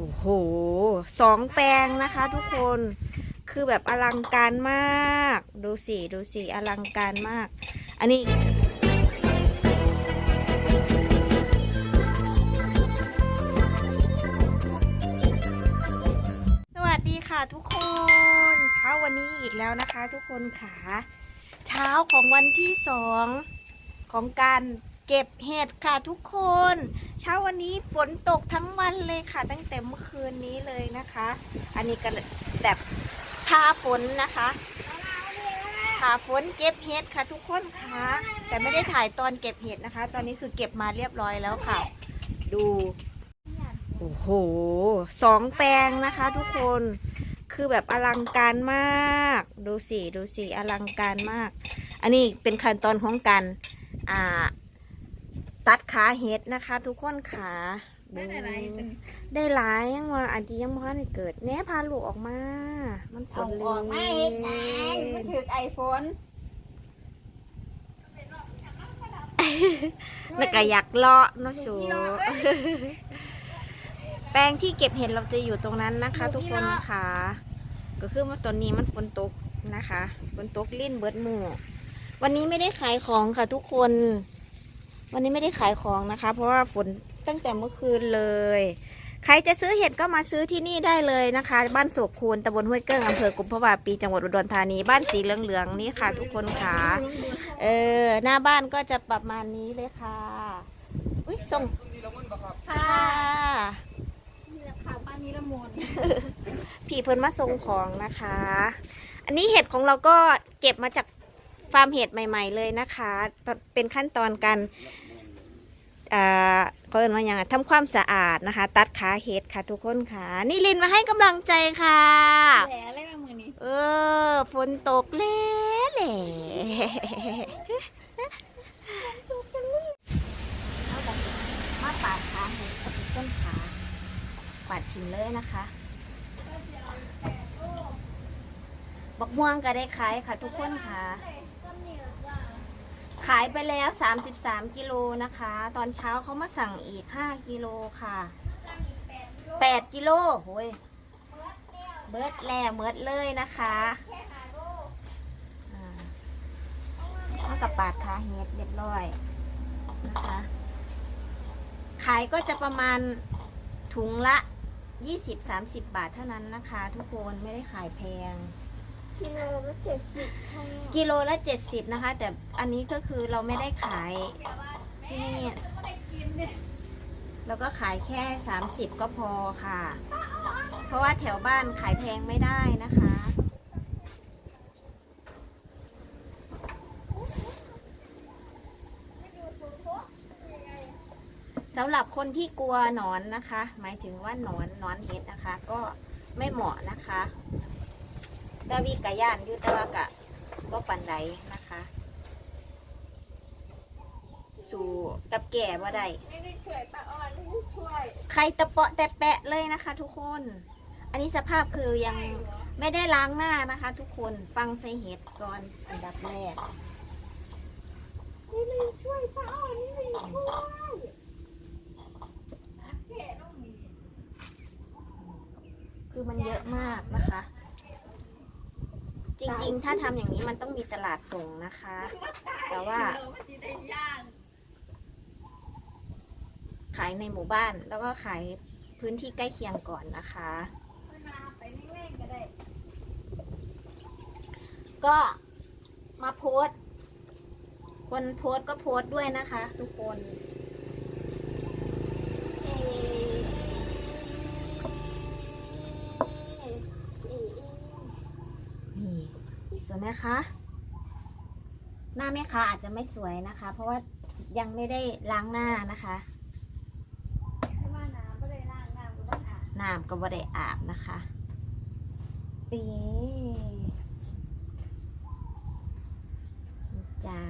โอ้โหสองแปลงนะคะทุกคนคือแบบอลังการมาก ดูสิ ดูสิ อลังการมาก อันนี้สวัสดีค่ะทุกคนเช้าวันนี้อีกแล้วนะคะ ทุกคนค่ะ เช้าของวันที่สองของการ เก็บเห็ดค่ะทุกคน เช้าวันนี้ฝนตกทั้งวันเลยค่ะ ตั้งแต่เมื่อคืนนี้เลยนะคะ อันนี้ก็แบบพาฝนนะคะพาฝนเก็บเห็ดค่ะ ทุกคนค่ะแต่ไม่ได้ถ่ายตอนเก็บเห็ดนะคะ ตอนนี้คือเก็บมาเรียบร้อยแล้วค่ะ ดูโอ้โหสองแปลงนะคะ ทุกคนคือแบบอลังการมาก ดูสิดูสิอลังการมาก อันนี้เป็นขั้นตอนของการอ่า ตัดขาเห็ดนะคะ ทุกคนขาได้อะไรเป็นได้หลายยังว่าอันที่ยังไม่ได้เกิดแน่พาลูกออกมา มันฝเอานเลออกมาเฮ็ดงานมันถือไอโฟนนักอยากเลาะเนาะสูแปลงที่เก็บเห็ดเราจะอยู่ตรงนั้นนะคะ ทุกคนค่ะ ก็คือว่าตอนนี้มันฝนตกนะคะฝนตกลิ่นเบิดหมู่วันนี้ไม่ได้ขายของค่ะทุกคน วันนี้ไม่ได้ขายของนะคะ เพราะว่าฝนตั้งแต่เมื่อคืนเลย ใครจะซื้อเห็ดก็มาซื้อที่นี่ได้เลยนะคะ บ้านโศกคูนตำบลห้วยเกิ้งอำเภอกุมภาวาปีจังหวัดอุดรธานีบ้านสีเหลืองๆนี้ค่ะ ทุกคนค่ะเออหน้าบ้านก็จะประมาณนี้เลยค่ะอุ้ยส่งค่ะค่ะนี่แหละค่ะบ้านนี้ละมุนผีเพิ่นมาส่งของนะคะ อันนี้เห็ดของเราก็เก็บมาจาก ฟาร์มเห็ดใหม่ ๆ เลยนะคะตอนเป็นขั้นตอนการอ่าเขาเรียกว่าอย่างไรทำความสะอาดนะคะ ตัดขาเห็ดค่ะ ทุกคนค่ะ นี่ลินมาให้กำลังใจค่ะแหล่อะไรมามือนี้เออฝนตกเล่เล่มาปาดขาเห็ดกับต้นขาปาดทิ้งเลยนะคะ บักม่วงก็ได้ขายค่ะทุกคนค่ะ ขายไปแล้ว 33 กิโลนะคะ ตอนเช้าเขามาสั่งอีก 5 กิโลค่ะ 8 กิโลโอ้ยเบิร์ดแล้วเบิร์ดเลยนะคะอ่าเท่ากับปาดขาเฮ็ดเรียบร้อยนะคะ ขายก็จะประมาณถุงละ 20-30 บาทเท่านั้นนะคะ ทุกคนไม่ได้ขายแพง กิโลละเจ็ดสิบกิโลละ70นะคะ แต่อันนี้ก็คือเราไม่ได้ขายที่นี่เราก็ขายแค่30ก็พอค่ะ เพราะว่าแถวบ้านขายแพงไม่ได้นะคะสำหรับคนที่กลัวหนอนนะคะ หมายถึงว่าหนอนหนอนเห็ดนะคะ ก็ไม่เหมาะนะคะ ดาวีกะย่านอยุตวากะว่าปันไดนะคะ สู่กับแก่ว่าได้ไม่ได้ช่วยตาอ่อนไม่ได้ช่วยใครตะเปาะแต่แปะเลยนะคะ ทุกคน อันนี้สภาพคือยังไม่ได้ล้างหน้านะคะ ทุกคนฟังใส่เห็ดก่อนอันดับแรกนี่ไม่ช่วยตาอ่อนนี่ไม่ช่วยแก่ต้องมีคือมันเยอะมากนะคะ จริงๆ ถ้าทำอย่างนี้มันต้องมีตลาดส่งนะคะ แต่ว่าเออมันจะได้ย่างขายในหมู่บ้านแล้วก็ขายพื้นที่ใกล้เคียงก่อนนะคะมันมาไปแรงๆก็ได้ก็มาโพสต์คนโพสต์ก็โพสต์ด้วยนะคะ ทุกคน สวยไหมคะ หน้าแม่ค้าอาจจะไม่สวยนะคะ เพราะว่ายังไม่ได้ล้างหน้านะคะไม่ว่าน้ำก็เลยล้างน้ำก็ต้องอาบน้ำก็บ่ได้อาบนะคะตีจ้า